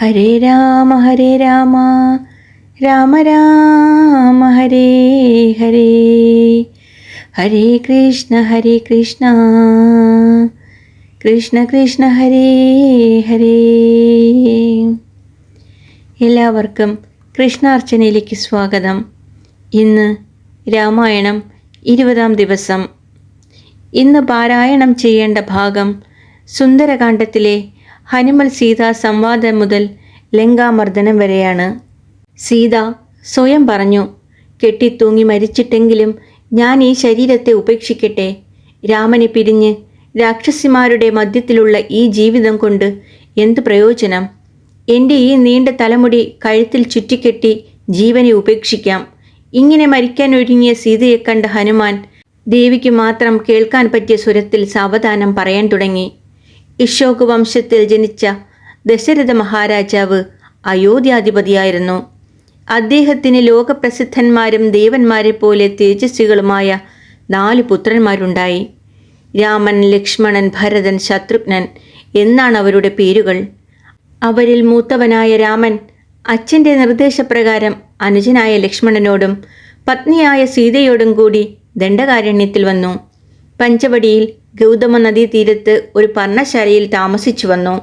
ഹരേ രാമ ഹരേ രാമ. രാമ രാമ ഹരേ ഹരേ. ഹരേ കൃഷ്ണ ഹരേ കൃഷ്ണ. കൃഷ്ണ കൃഷ്ണ ഹരേ ഹരേ. എല്ലാവർക്കും കൃഷ്ണാർച്ചനയിലേക്ക് സ്വാഗതം. ഇന്ന് രാമായണം ഇരുപതാം ദിവസം. ഇന്ന് പാരായണം ചെയ്യേണ്ട ഭാഗം സുന്ദരകാന്ഡത്തിലെ ഹനുമൽ സീത സംവാദം മുതൽ ലങ്കാമർദ്ദനം വരെയാണ്. സീത സ്വയം പറഞ്ഞു കെട്ടിത്തൂങ്ങി മരിച്ചിട്ടെങ്കിലും ഞാൻ ഈ ശരീരത്തെ ഉപേക്ഷിക്കട്ടെ. രാമനെ പിരിഞ്ഞ് രാക്ഷസിമാരുടെ മധ്യത്തിലുള്ള ഈ ജീവിതം കൊണ്ട് എന്ത് പ്രയോജനം? എന്റെ ഈ നീണ്ട തലമുടി കഴുത്തിൽ ചുറ്റിക്കെട്ടി ജീവനെ ഉപേക്ഷിക്കാം. ഇങ്ങനെ മരിക്കാൻ ഒരുങ്ങിയ സീതയെ കണ്ട ഹനുമാൻ ദേവിക്ക് മാത്രം കേൾക്കാൻ പറ്റിയ സ്വരത്തിൽ സാവധാനം പറയാൻ തുടങ്ങി. ഇഷോക് വംശത്തിൽ ജനിച്ച ദശരഥ മഹാരാജാവ് അയോധ്യാധിപതിയായിരുന്നു. അദ്ദേഹത്തിന് ലോകപ്രസിദ്ധന്മാരും ദേവന്മാരെ പോലെ തേജസ്വികളുമായ നാല് പുത്രന്മാരുണ്ടായി. രാമൻ ലക്ഷ്മണൻ ഭരതൻ ശത്രുഘ്നൻ എന്നാണ് അവരുടെ പേരുകൾ. അവരിൽ മൂത്തവനായ രാമൻ അച്ഛന്റെ നിർദ്ദേശപ്രകാരം അനുജനായ ലക്ഷ്മണനോടും പത്നിയായ സീതയോടും കൂടി ദണ്ഡകാരണ്യത്തിൽ വന്നു. പഞ്ചവടിയിൽ ഗൗതമ നദീതീരത്ത് ഒരു പർണശാലയിൽ താമസിച്ചു വന്നു.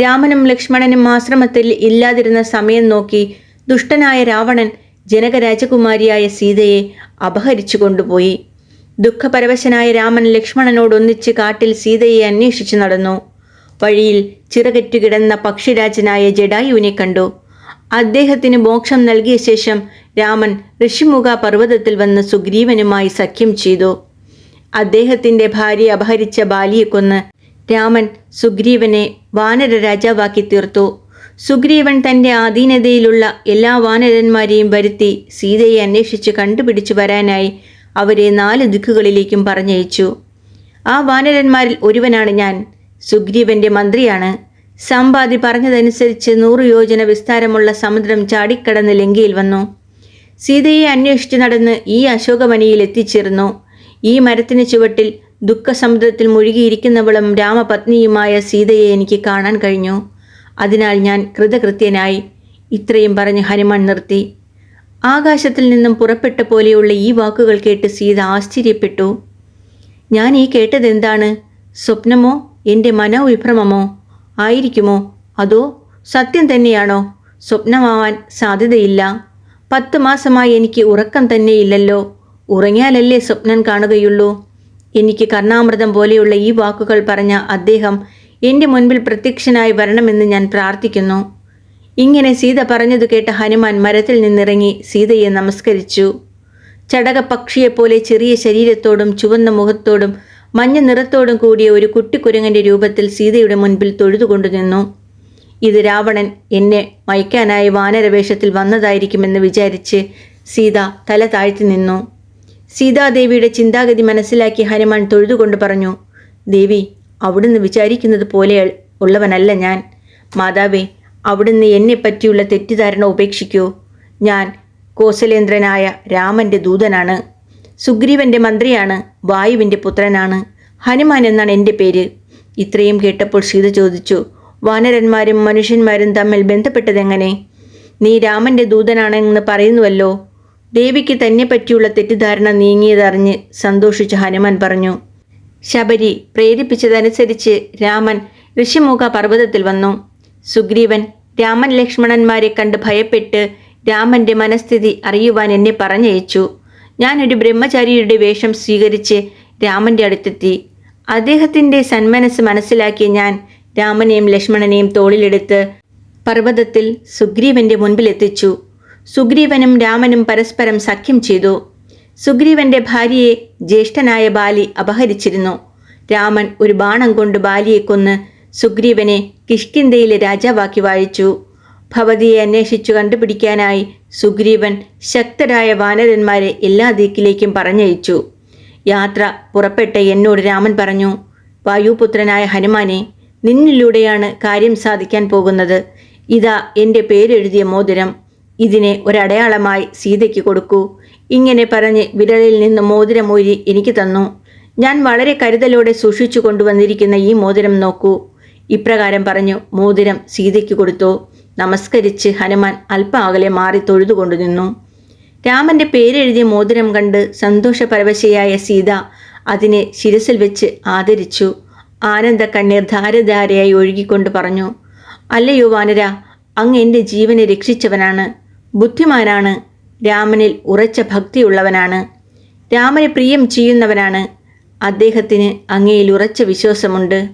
രാമനും ലക്ഷ്മണനും ആശ്രമത്തിൽ ഇല്ലാതിരുന്ന സമയം നോക്കി ദുഷ്ടനായ രാവണൻ ജനകരാജകുമാരിയായ സീതയെ അപഹരിച്ചു കൊണ്ടുപോയി. ദുഃഖപരവശനായ രാമൻ ലക്ഷ്മണനോടൊന്നിച്ച് കാട്ടിൽ സീതയെ അന്വേഷിച്ചു നടന്നു. വഴിയിൽ ചിറകറ്റുകിടന്ന പക്ഷിരാജനായ ജഡായുവിനെ കണ്ടു. അദ്ദേഹത്തിന് മോക്ഷം നൽകിയ ശേഷം രാമൻ ഋഷിമുഖ പർവതത്തിൽ വന്ന് സുഗ്രീവനുമായി സഖ്യം ചെയ്തു. അദ്ദേഹത്തിന്റെ ഭാര്യ അപഹരിച്ച ബാലിയെ കൊന്ന് രാമൻ സുഗ്രീവനെ വാനര രാജാവാക്കി തീർത്തു. സുഗ്രീവൻ തന്റെ ആധീനതയിലുള്ള എല്ലാ വാനരന്മാരെയും വരുത്തി സീതയെ അന്വേഷിച്ച് കണ്ടുപിടിച്ചു വരാനായി അവരെ നാല് ദിക്കുകളിലേക്കും പറഞ്ഞയച്ചു. ആ വാനരന്മാരിൽ ഒരുവനാണ് ഞാൻ. സുഗ്രീവന്റെ മന്ത്രിയാണ്. സമ്പാദി പറഞ്ഞതനുസരിച്ച് നൂറ് യോജന വിസ്താരമുള്ള സമുദ്രം ചാടിക്കടന്ന് ലങ്കയിൽ വന്നു. സീതയെ അന്വേഷിച്ച് നടന്ന് ഈ അശോകമനിയിൽ എത്തിച്ചേർന്നു. ഈ മരത്തിന് ചുവട്ടിൽ ദുഃഖസമുദ്രത്തിൽ മുഴുകിയിരിക്കുന്നവളും രാമപത്നിയുമായ സീതയെ എനിക്ക് കാണാൻ കഴിഞ്ഞു. അതിനാൽ ഞാൻ കൃതകൃത്യനായി ഇത്രയും പറഞ്ഞ് ഹനുമാൻ നിർത്തി. ആകാശത്തിൽ നിന്നും പുറപ്പെട്ട പോലെയുള്ള ഈ വാക്കുകൾ കേട്ട് സീത ആശ്ചര്യപ്പെട്ടു. ഞാൻ ഈ കേട്ടതെന്താണ്? സ്വപ്നമോ? എന്റെ മനോവിഭ്രമമോ? ആയിരിക്കുമോ? അതോ സത്യം തന്നെയാണോ? സ്വപ്നമാവാൻ സാധ്യതയില്ല. പത്ത് മാസമായി എനിക്ക് ഉറക്കം തന്നെയില്ലല്ലോ. ഉറങ്ങിയാലല്ലേ സ്വപ്നം കാണുകയുള്ളൂ? എനിക്ക് കർണാമൃതം പോലെയുള്ള ഈ വാക്കുകൾ പറഞ്ഞ അദ്ദേഹം എന്റെ മുൻപിൽ പ്രത്യക്ഷനായി വരണമെന്ന് ഞാൻ പ്രാർത്ഥിക്കുന്നു. ഇങ്ങനെ സീത പറഞ്ഞതു കേട്ട ഹനുമാൻ മരത്തിൽ നിന്നിറങ്ങി സീതയെ നമസ്കരിച്ചു. ചടകപക്ഷിയെപ്പോലെ ചെറിയ ശരീരത്തോടും ചുവന്ന മുഖത്തോടും മഞ്ഞ നിറത്തോടും കൂടിയ ഒരു കുട്ടിക്കുരങ്ങന്റെ രൂപത്തിൽ സീതയുടെ മുൻപിൽ തൊഴുതുകൊണ്ടു നിന്നു. ഇത് രാവണൻ എന്നെ മയക്കാനായി വാനരവേഷത്തിൽ വന്നതായിരിക്കുമെന്ന് വിചാരിച്ച് സീത തല താഴ്ത്തി നിന്നു. സീതാദേവിയുടെ ചിന്താഗതി മനസ്സിലാക്കി ഹനുമാൻ തൊഴുതുകൊണ്ട് പറഞ്ഞു ദേവി അവിടുന്ന് വിചാരിക്കുന്നത് പോലെ ഉള്ളവനല്ല ഞാൻ. മാതാവേ അവിടുന്ന് എന്നെ പറ്റിയുള്ള തെറ്റിദ്ധാരണ ഉപേക്ഷിക്കൂ. ഞാൻ കോസലേന്ദ്രനായ രാമന്റെ ദൂതനാണ്. സുഗ്രീവന്റെ മന്ത്രിയാണ് വായുവിന്റെ പുത്രനാണ്. ഹനുമാൻ എന്നാണ് എന്റെ പേര്. ഇത്രയും കേട്ടപ്പോൾ സീത ചോദിച്ചു വാനരന്മാരും മനുഷ്യന്മാരും തമ്മിൽ ബന്ധപ്പെട്ടതെങ്ങനെ? നീ രാമന്റെ ദൂതനാണെന്ന് പറയുന്നുവല്ലോ. ദേവിക്ക് തന്നെ പറ്റിയുള്ള തെറ്റിദ്ധാരണ നീങ്ങിയതറിഞ്ഞ് സന്തോഷിച്ച ഹനുമാൻ പറഞ്ഞു ശബരി പ്രേരിപ്പിച്ചതനുസരിച്ച് രാമൻ ഋഷിമുഖ പർവതത്തിൽ വന്നു. സുഗ്രീവൻ രാമൻ ലക്ഷ്മണന്മാരെ കണ്ട് ഭയപ്പെട്ട് രാമന്റെ മനസ്ഥിതി അറിയുവാൻ എന്നെ പറഞ്ഞയച്ചു. ഞാനൊരു ബ്രഹ്മചാരിയുടെ വേഷം സ്വീകരിച്ച് രാമന്റെ അടുത്തെത്തി. അദ്ദേഹത്തിന്റെ സന്മനസ് മനസ്സിലാക്കി ഞാൻ രാമനെയും ലക്ഷ്മണനെയും തോളിലെടുത്ത് പർവതത്തിൽ സുഗ്രീവന്റെ മുൻപിലെത്തിച്ചു. സുഗ്രീവനും രാമനും പരസ്പരം സഖ്യം ചെയ്തു. സുഗ്രീവന്റെ ഭാര്യയെ ജ്യേഷ്ഠനായ ബാലി അപഹരിച്ചിരുന്നു. രാമൻ ഒരു ബാണം കൊണ്ട് ബാലിയെ കൊന്ന് സുഗ്രീവനെ കിഷ്കിന്തയിലെ രാജാവാക്കി വാഴിച്ചു. ഭവതിയെ അന്വേഷിച്ചു കണ്ടുപിടിക്കാനായി സുഗ്രീവൻ ശക്തരായ വാനരന്മാരെ എല്ലാ ദിക്കിലേക്കും പറഞ്ഞയച്ചു. യാത്ര പുറപ്പെട്ട എന്നോട് രാമൻ പറഞ്ഞു വായുപുത്രനായ ഹനുമാനെ നിന്നിലൂടെയാണ് കാര്യം സാധിക്കാൻ പോകുന്നത്. ഇതാ എന്റെ പേരെഴുതിയ മോതിരം. ഇതിനെ ഒരടയാളമായി സീതയ്ക്ക് കൊടുക്കൂ. ഇങ്ങനെ പറഞ്ഞ് വിരലിൽ നിന്ന് മോതിരമൂരി എനിക്ക് തന്നു. ഞാൻ വളരെ കരുതലോടെ സൂക്ഷിച്ചു കൊണ്ടുവന്നിരിക്കുന്ന ഈ മോതിരം നോക്കൂ. ഇപ്രകാരം പറഞ്ഞു മോതിരം സീതയ്ക്ക് കൊടുത്തു. നമസ്കരിച്ച് ഹനുമാൻ അല്പ അകലെ മാറി തൊഴുതുകൊണ്ടു നിന്നു. രാമന്റെ പേരെഴുതിയ മോതിരം കണ്ട് സന്തോഷപരവശയായ സീത അതിനെ ശിരസിൽ വെച്ച് ആദരിച്ചു. ആനന്ദ കണ്ണീർ ധാരധാരയായി ഒഴുകിക്കൊണ്ട് പറഞ്ഞു അല്ലയോ വാനര അങ്ങ് എന്റെ ജീവനെ രക്ഷിച്ചവനാണ്. ബുദ്ധിമാനാണ്. രാമനിൽ ഉറച്ച ഭക്തിയുള്ളവനാണ്. രാമനെ പ്രിയം ചെയ്യുന്നവനാണ്. അദ്ദേഹത്തിന് അങ്ങയിൽ ഉറച്ച വിശ്വാസമുണ്ട്.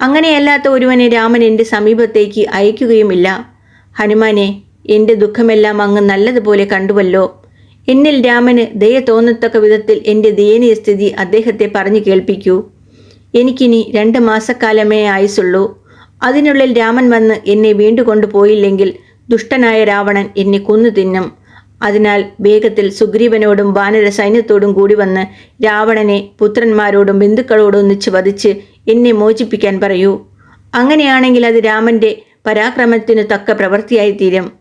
അങ്ങനെയല്ലാത്ത ഒരുവനെ രാമൻ എന്റെ സമീപത്തേക്ക് അയക്കുകയുമില്ല. ഹനുമാനെ എന്റെ ദുഃഖമെല്ലാം അങ്ങ് നല്ലതുപോലെ കണ്ടുവല്ലോ. എന്നിൽ രാമന് ദയ തോന്നത്തക്ക വിധത്തിൽ എന്റെ ദയനീയ സ്ഥിതി അദ്ദേഹത്തെ പറഞ്ഞു കേൾപ്പിക്കൂ. എനിക്കിനി രണ്ട് മാസക്കാലമേ ആയുസുള്ളൂ അതിനുള്ളിൽ രാമൻ വന്ന് എന്നെ വീണ്ടുകൊണ്ടു പോയില്ലെങ്കിൽ ദുഷ്ടനായ രാവണൻ എന്നെ കൊന്നു തിന്നും. അതിനാൽ വേഗത്തിൽ സുഗ്രീവനോടും വാനര സൈന്യത്തോടും കൂടി വന്ന് രാവണനെ പുത്രന്മാരോടും ബന്ധുക്കളോടും ഒന്നിച്ച് വധിച്ച് എന്നെ മോചിപ്പിക്കാൻ പറയൂ. അങ്ങനെയാണെങ്കിൽ അത് രാമന്റെ പരാക്രമത്തിനു തക്ക പ്രവൃത്തിയായി തീരും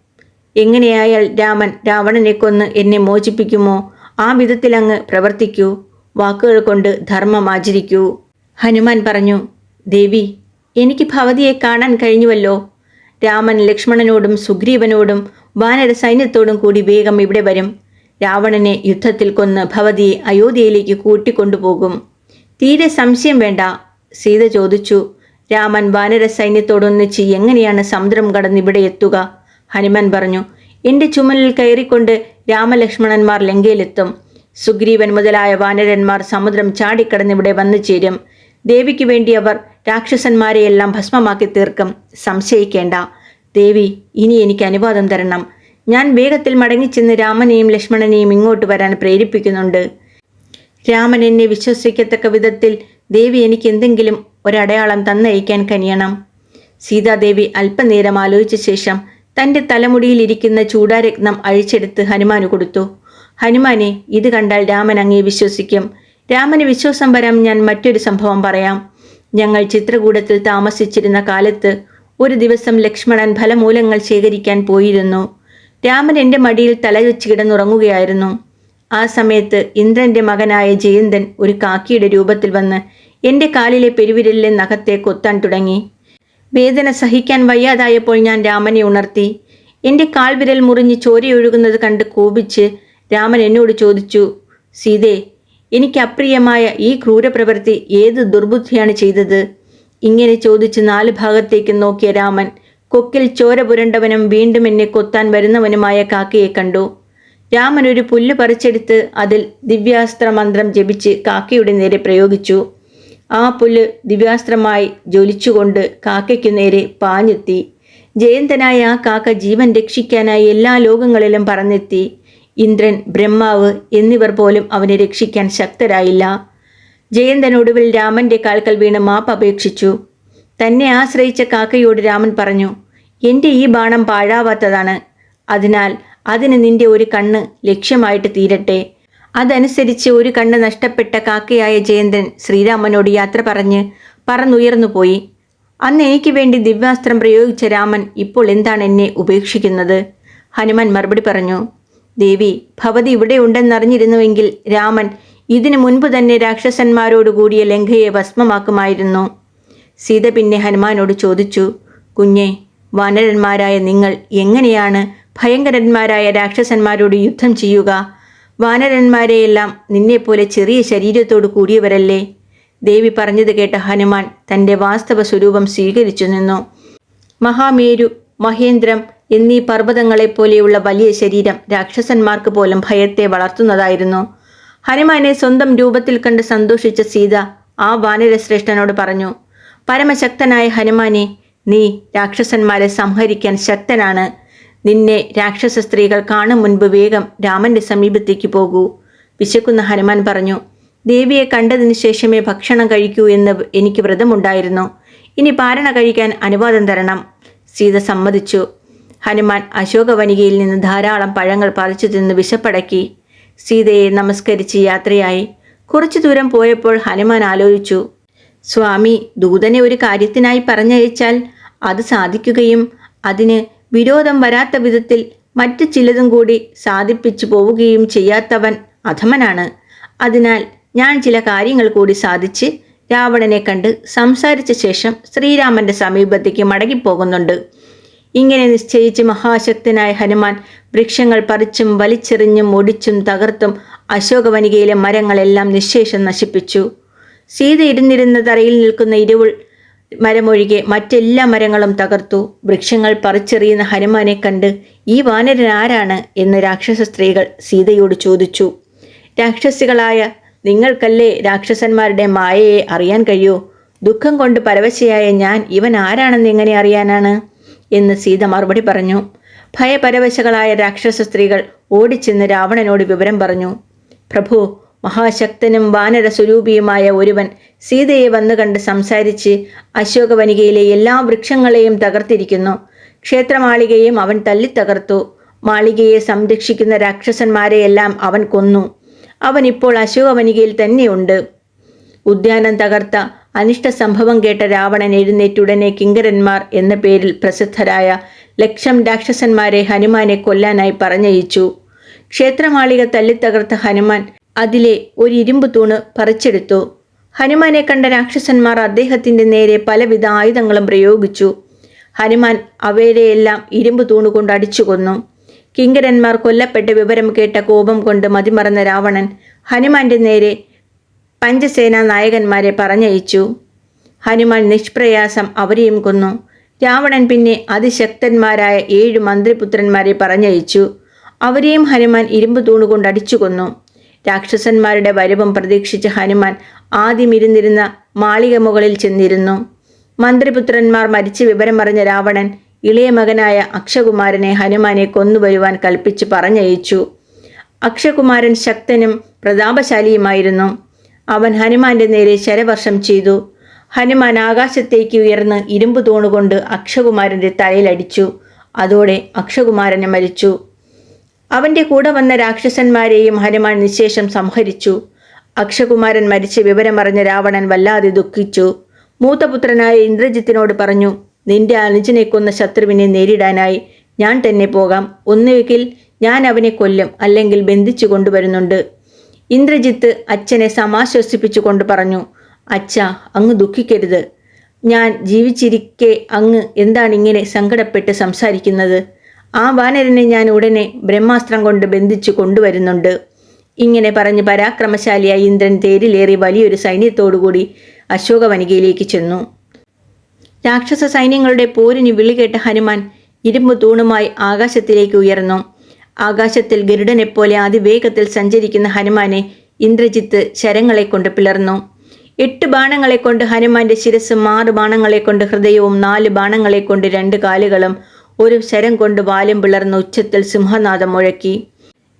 എങ്ങനെയായാൽ രാമൻ രാവണനെ കൊന്ന് എന്നെ മോചിപ്പിക്കുമോ? ആ വിധത്തിൽ അങ്ങ് പ്രവർത്തിക്കൂ. വാക്കുകൾ കൊണ്ട് ധർമ്മം ആചരിക്കൂ. ഹനുമാൻ പറഞ്ഞു ദേവി എനിക്ക് ഭവതിയെ കാണാൻ കഴിഞ്ഞുവല്ലോ. രാമൻ ലക്ഷ്മണനോടും സുഗ്രീവനോടും വാനര സൈന്യത്തോടും കൂടി വേഗം ഇവിടെ വരും. രാവണനെ യുദ്ധത്തിൽ കൊന്ന് ഭവതിയെ അയോധ്യയിലേക്ക് കൂട്ടിക്കൊണ്ടുപോകും. തീരെ സംശയം വേണ്ട സീത ചോദിച്ചു. രാമൻ വാനര സൈന്യത്തോടൊന്നിച്ച് എങ്ങനെയാണ് സമുദ്രം കടന്ന് ഇവിടെ എത്തുക? ഹനുമാൻ പറഞ്ഞു എന്റെ ചുമലിൽ കയറിക്കൊണ്ട് രാമലക്ഷ്മണന്മാർ ലങ്കയിലെത്തും. സുഗ്രീവൻ മുതലായ വാനരന്മാർ സമുദ്രം ചാടിക്കടന്നിവിടെ വന്നു ചേരും ദേവിക്ക് വേണ്ടി അവർ രാക്ഷസന്മാരെയെല്ലാം ഭസ്മമാക്കി തീർക്കും. സംശയിക്കേണ്ട. ദേവി ഇനി എനിക്ക് അനുവാദം തരണം. ഞാൻ വേഗത്തിൽ മടങ്ങിച്ചെന്ന് രാമനെയും ലക്ഷ്മണനെയും ഇങ്ങോട്ട് വരാൻ പ്രേരിപ്പിക്കുന്നുണ്ട്. രാമൻ എന്നെ വിശ്വസിക്കത്തക്ക വിധത്തിൽ ദേവി എനിക്ക് എന്തെങ്കിലും ഒരടയാളം തന്നയക്കാൻ കനിയണം. സീതാദേവി അല്പനേരം ആലോചിച്ച ശേഷം തന്റെ തലമുടിയിലിരിക്കുന്ന ചൂടാരത്നം അഴിച്ചെടുത്ത് ഹനുമാന് കൊടുത്തു. ഹനുമാനെ ഇത് കണ്ടാൽ രാമൻ അങ്ങേ വിശ്വസിക്കും. രാമന് വിശ്വാസം വരാം ഞാൻ മറ്റൊരു സംഭവം പറയാം. ഞങ്ങൾ ചിത്രകൂടത്തിൽ താമസിച്ചിരുന്ന കാലത്ത് ഒരു ദിവസം ലക്ഷ്മണൻ ഫലമൂലങ്ങൾ ശേഖരിക്കാൻ പോയിരുന്നു. രാമൻ എന്റെ മടിയിൽ തലവെച്ച് കിടന്നുറങ്ങുകയായിരുന്നു. ആ സമയത്ത് ഇന്ദ്രന്റെ മകനായ ജയന്തൻ ഒരു കാക്കിയുടെ രൂപത്തിൽ വന്ന് എന്റെ കാലിലെ പെരുവിരലിലെ നഖത്തെ കൊത്താൻ തുടങ്ങി. വേദന സഹിക്കാൻ വയ്യാതായപ്പോൾ ഞാൻ രാമനെ ഉണർത്തി. എന്റെ കാൽവിരൽ മുറിഞ്ഞ് ചോരയൊഴുകുന്നത് കണ്ട് കോപിച്ച് രാമൻ എന്നോട് ചോദിച്ചു സീതേ എനിക്ക് അപ്രിയമായ ഈ ക്രൂരപ്രവൃത്തി ഏത് ദുർബുദ്ധിയാണ് ചെയ്തത്? ഇങ്ങനെ ചോദിച്ച് നാല് ഭാഗത്തേക്ക് നോക്കിയ രാമൻ കൊക്കിൽ ചോര പുരണ്ടവനും വീണ്ടും എന്നെ കൊത്താൻ വരുന്നവനുമായ കാക്കയെ കണ്ടു. രാമൻ ഒരു പുല്ല് പറിച്ചെടുത്ത് അതിൽ ദിവ്യാസ്ത്ര മന്ത്രം ജപിച്ച് കാക്കയുടെ നേരെ പ്രയോഗിച്ചു. ആ പുല്ല് ദിവ്യാസ്ത്രമായി ജ്വലിച്ചുകൊണ്ട് കാക്കയ്ക്കു നേരെ പാഞ്ഞെത്തി. ജയന്തനായ ആ കാക്ക ജീവൻ രക്ഷിക്കാനായി എല്ലാ ലോകങ്ങളിലും പറന്നെത്തി. ഇന്ദ്രൻ ബ്രഹ്മാവ് എന്നിവർ പോലും അവനെ രക്ഷിക്കാൻ ശക്തരായില്ല. ജയന്തൻ ഒടുവിൽ രാമന്റെ കാൽക്കൽ വീണ് മാപ്പ് അപേക്ഷിച്ചു. തന്നെ ആശ്രയിച്ച കാക്കയോട് രാമൻ പറഞ്ഞു എന്റെ ഈ ബാണം പാഴാവാത്തതാണ്. അതിനാൽ അതിന് നിന്റെ ഒരു കണ്ണ് ലക്ഷ്യമായിട്ട് തീരട്ടെ. അതനുസരിച്ച് ഒരു കണ്ണ് നഷ്ടപ്പെട്ട കാക്കയായ ജയന്തൻ ശ്രീരാമനോട് യാത്ര പറഞ്ഞ് പറന്നുയർന്നു പോയി. അന്ന് എനിക്ക് വേണ്ടി ദിവ്യാസ്ത്രം പ്രയോഗിച്ച രാമൻ ഇപ്പോൾ എന്താണ് എന്നെ ഉപേക്ഷിക്കുന്നത്? ഹനുമാൻ മറുപടി പറഞ്ഞു ദേവി ഭവതി ഇവിടെ ഉണ്ടെന്നറിഞ്ഞിരുന്നുവെങ്കിൽ രാമൻ ഇതിനു മുൻപ് തന്നെ രാക്ഷസന്മാരോടുകൂടിയ ലങ്കയെ ഭസ്മമാക്കുമായിരുന്നു. സീത പിന്നെ ഹനുമാനോട് ചോദിച്ചു കുഞ്ഞെ വാനരന്മാരായ നിങ്ങൾ എങ്ങനെയാണ് ഭയങ്കരന്മാരായ രാക്ഷസന്മാരോട് യുദ്ധം ചെയ്യുക? വാനരന്മാരെയെല്ലാം നിന്നെപ്പോലെ ചെറിയ ശരീരത്തോട് കൂടിയവരല്ലേ? ദേവി പറഞ്ഞത് കേട്ട ഹനുമാൻ തന്റെ വാസ്തവ സ്വരൂപം സ്വീകരിച്ചു നിന്നു. മഹാമേരു മഹേന്ദ്രം എന്നീ പർവതങ്ങളെപ്പോലെയുള്ള വലിയ ശരീരം രാക്ഷസന്മാർക്ക് പോലും ഭയത്തെ വളർത്തുന്നതായിരുന്നു. ഹനുമാനെ സ്വന്തം രൂപത്തിൽ കണ്ട് സന്തോഷിച്ച സീത ആ വാനരശ്രേഷ്ഠനോട് പറഞ്ഞു പരമശക്തനായ ഹനുമാനെ നീ രാക്ഷസന്മാരെ സംഹരിക്കാൻ ശക്തനാണ്. നിന്നെ രാക്ഷസ സ്ത്രീകൾ കാണും മുൻപ് വേഗം രാമന്റെ സമീപത്തേക്ക് പോകൂ വിശക്കുന്ന ഹനുമാൻ പറഞ്ഞു. ദേവിയെ കണ്ടതിന് ശേഷമേ ഭക്ഷണം കഴിക്കൂ എന്ന് എനിക്ക് വ്രതമുണ്ടായിരുന്നു. ഇനി പാരണ കഴിക്കാൻ അനുവാദം തരണം. സീത സമ്മതിച്ചു. ഹനുമാൻ അശോകവനികയിൽ നിന്ന് ധാരാളം പഴങ്ങൾ പറിച്ചു തിന്ന് വിശപ്പടക്കി. സീതയെ നമസ്കരിച്ച് യാത്രയായി. കുറച്ചു ദൂരം പോയപ്പോൾ ഹനുമാൻ ആലോചിച്ചു സ്വാമി ദൂതനെ ഒരു കാര്യത്തിനായി പറഞ്ഞയച്ചാൽ അത് സാധിക്കുകയും അതിന് വിരോധം വരാത്ത വിധത്തിൽ മറ്റു ചിലതും കൂടി സാധിപ്പിച്ചു പോവുകയും ചെയ്യാത്തവൻ അധമനാണ്. അതിനാൽ ഞാൻ ചില കാര്യങ്ങൾ കൂടി സാധിച്ച് രാവണനെ കണ്ട് സംസാരിച്ച ശേഷം ശ്രീരാമന്റെ സമീപത്തേക്ക് മടങ്ങിപ്പോകുന്നുണ്ട്. ഇങ്ങനെ നിശ്ചയിച്ച് മഹാശക്തനായ ഹനുമാൻ വൃക്ഷങ്ങൾ പറിച്ചും വലിച്ചെറിഞ്ഞും ഒടിച്ചും തകർത്തും അശോകവനികയിലെ മരങ്ങളെല്ലാം നിശേഷം നശിപ്പിച്ചു. സീത ഇരുന്നിരുന്ന തറയിൽ നിൽക്കുന്ന ഇരുവുൾ മരമൊഴികെ മറ്റെല്ലാ മരങ്ങളും തകർത്തു. വൃക്ഷങ്ങൾ പറിച്ചെറിയുന്ന ഹനുമാനെ കണ്ട് ഈ വാനരൻ ആരാണ്? എന്ന് രാക്ഷസ സ്ത്രീകൾ സീതയോട് ചോദിച്ചു. രാക്ഷസികളായ നിങ്ങൾക്കല്ലേ രാക്ഷസന്മാരുടെ മായയെ അറിയാൻ കഴിയൂ? ദുഃഖം കൊണ്ട് പരവശയായ ഞാൻ ഇവൻ ആരാണെന്ന് എങ്ങനെ അറിയാനാണ്? എന്ന് സീത മറുപടി പറഞ്ഞു. ഭയപരവശകളായ രാക്ഷസ സ്ത്രീകൾ ഓടിച്ചെന്ന് രാവണനോട് വിവരം പറഞ്ഞു. പ്രഭു മഹാശക്തനും വാനര സ്വരൂപിയുമായ ഒരുവൻ സീതയെ വന്നു കണ്ട് സംസാരിച്ച് അശോകവനികയിലെ എല്ലാ വൃക്ഷങ്ങളെയും തകർത്തിരിക്കുന്നു. ക്ഷേത്രമാളികയും അവൻ തല്ലിത്തകർത്തു മാളികയെ സംരക്ഷിക്കുന്ന രാക്ഷസന്മാരെയെല്ലാം അവൻ കൊന്നു. അവൻ ഇപ്പോൾ അശോകവനികയിൽ തന്നെയുണ്ട്. ഉദ്യാനം തകർത്ത അനിഷ്ട സംഭവം കേട്ട രാവണൻ എഴുന്നേറ്റുടനെ കിങ്കരന്മാർ എന്ന പേരിൽ പ്രസിദ്ധരായ ലക്ഷം രാക്ഷസന്മാരെ ഹനുമാനെ കൊല്ലാനായി പറഞ്ഞയച്ചു. ക്ഷേത്രമാളിക തല്ലിത്തകർത്ത ഹനുമാൻ അതിലെ ഒരു ഇരുമ്പ് തൂണ് പറിച്ചെടുത്തു. ഹനുമാനെ കണ്ട രാക്ഷസന്മാർ അദ്ദേഹത്തിന്റെ നേരെ പലവിധ ആയുധങ്ങളും പ്രയോഗിച്ചു. ഹനുമാൻ അവയിലെയെല്ലാം ഇരുമ്പ് തൂണുകൊണ്ട് അടിച്ചു കൊന്നു കിങ്കരന്മാർ കൊല്ലപ്പെട്ട വിവരം കേട്ട കോപം കൊണ്ട് മതിമറന്ന രാവണൻ ഹനുമാന്റെ നേരെ പഞ്ചസേനാ നായകന്മാരെ പറഞ്ഞയച്ചു. ഹനുമാൻ നിഷ്പ്രയാസം അവരെയും കൊന്നു. രാവണൻ പിന്നെ അതിശക്തന്മാരായ ഏഴ് മന്ത്രിപുത്രന്മാരെ പറഞ്ഞയച്ചു. അവരെയും ഹനുമാൻ ഇരുമ്പ് തൂണുകൊണ്ട് അടിച്ചു കൊന്നു. രാക്ഷസന്മാരുടെ വരവും പ്രതീക്ഷിച്ച് ഹനുമാൻ ആദ്യം ഇരുന്നിരുന്ന മാളിക മുകളിൽ ചെന്നിരുന്നു. മന്ത്രിപുത്രന്മാർ മരിച്ച വിവരമറിഞ്ഞ രാവണൻ ഇളയ മകനായ അക്ഷകുമാരനെ ഹനുമാനെ കൊന്നുവരുവാൻ കൽപ്പിച്ച് പറഞ്ഞയച്ചു. അക്ഷകുമാരൻ ശക്തനും പ്രതാപശാലിയുമായിരുന്നു. അവൻ ഹനുമാന്റെ നേരെ ശരവർഷം ചെയ്തു. ഹനുമാൻ ആകാശത്തേക്ക് ഉയർന്ന് ഇരുമ്പ് തൂണുകൊണ്ട് അക്ഷകുമാരന്റെ തലയിലടിച്ചു. അതോടെ അക്ഷകുമാരനെ മരിച്ചു. അവന്റെ കൂടെ വന്ന രാക്ഷസന്മാരെയും ഹനുമാൻ നിശേഷം സംഹരിച്ചു. അക്ഷകുമാരൻ മരിച്ച വിവരമറിഞ്ഞ രാവണൻ വല്ലാതെ ദുഃഖിച്ചു. മൂത്തപുത്രനായ ഇന്ദ്രജിത്തിനോട് പറഞ്ഞു നിന്റെ അനുജനെ കൊന്ന ശത്രുവിനെ നേരിടാനായി ഞാൻ തന്നെ പോകാം. ഒന്നുകിൽ ഞാൻ അവനെ കൊല്ലും അല്ലെങ്കിൽ ബന്ധിച്ചു കൊണ്ടുവരുന്നുണ്ട്. ഇന്ദ്രജിത്ത് അച്ഛനെ സമാശ്വസിപ്പിച്ചുകൊണ്ട് പറഞ്ഞു അച്ഛ അങ്ങ് ദുഃഖിക്കരുത്. ഞാൻ ജീവിച്ചിരിക്കെ അങ്ങ് എന്താണ് ഇങ്ങനെ സങ്കടപ്പെട്ട് സംസാരിക്കുന്നത്? ആ വാനരനെ ഞാൻ ഉടനെ ബ്രഹ്മാസ്ത്രം കൊണ്ട് ബന്ധിച്ചു കൊണ്ടുവരുന്നുണ്ട്. ഇങ്ങനെ പറഞ്ഞ് പരാക്രമശാലിയായ ഇന്ദ്രൻ തേരിലേറി വലിയൊരു സൈന്യത്തോടുകൂടി അശോകവനികയിലേക്ക് ചെന്നു. രാക്ഷസ സൈന്യങ്ങളുടെ പോരിന് വിളികേട്ട ഹനുമാൻ ഇരുമ്പ് തൂണുമായി ആകാശത്തിലേക്ക് ഉയർന്നു. ആകാശത്തിൽ ഗരുഡനെപ്പോലെ അതിവേഗത്തിൽ സഞ്ചരിക്കുന്ന ഹനുമാനെ ഇന്ദ്രജിത്ത് ശരങ്ങളെ കൊണ്ട് പിളർന്നു. എട്ട് ബാണങ്ങളെ കൊണ്ട് ഹനുമാന്റെ ശിരസും ആറ് ബാണങ്ങളെ കൊണ്ട് ഹൃദയവും നാല് ബാണങ്ങളെ കൊണ്ട് രണ്ട് കാലുകളും ഒരു ശരം കൊണ്ട് വാലും പിളർന്ന് ഉച്ചത്തിൽ സിംഹനാഥം മുഴക്കി.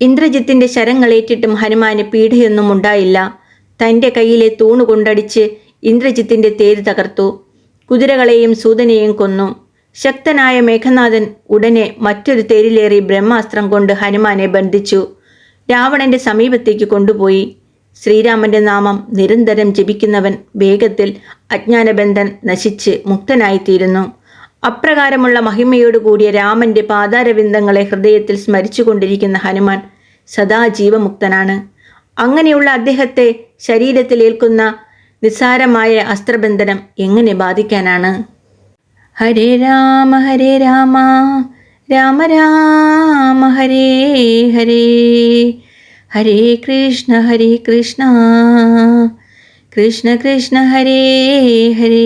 ഇന്ദ്രജിത്തിന്റെ ശരങ്ങളേറ്റിട്ടും ഹനുമാന് പീഡയൊന്നും ഉണ്ടായില്ല. തന്റെ കയ്യിലെ തൂണ് കൊണ്ടടിച്ച് ഇന്ദ്രജിത്തിന്റെ തേര് തകർത്തു. കുതിരകളെയും സൂതനെയും കൊന്നു. ശക്തനായ മേഘനാഥൻ ഉടനെ മറ്റൊരു തേരിലേറി ബ്രഹ്മാസ്ത്രം കൊണ്ട് ഹനുമാനെ ബന്ധിച്ചു. രാവണന്റെ സമീപത്തേക്ക് കൊണ്ടുപോയി. ശ്രീരാമന്റെ നാമം നിരന്തരം ജപിക്കുന്നവൻ വേഗത്തിൽ അജ്ഞാനബന്ധൻ നശിച്ച് മുക്തനായിത്തീരുന്നു. അപ്രകാരമുള്ള മഹിമയോടുകൂടിയ രാമന്റെ പാതാരവിന്ദങ്ങളെ ഹൃദയത്തിൽ സ്മരിച്ചുകൊണ്ടിരിക്കുന്ന ഹനുമാൻ സദാ ജീവമുക്തനാണ്. അങ്ങനെയുള്ള അദ്ദേഹത്തെ ശരീരത്തിൽ ഏൽക്കുന്ന നിസ്സാരമായ അസ്ത്രബന്ധനം എങ്ങനെ ബാധിക്കാനാണ്? ഹരേ രാമ ഹരേ രാമ രാമ രാമ ഹരേ ഹരേ. ഹരേ കൃഷ്ണ ഹരേ കൃഷ്ണ കൃഷ്ണ കൃഷ്ണ ഹരേ ഹരേ.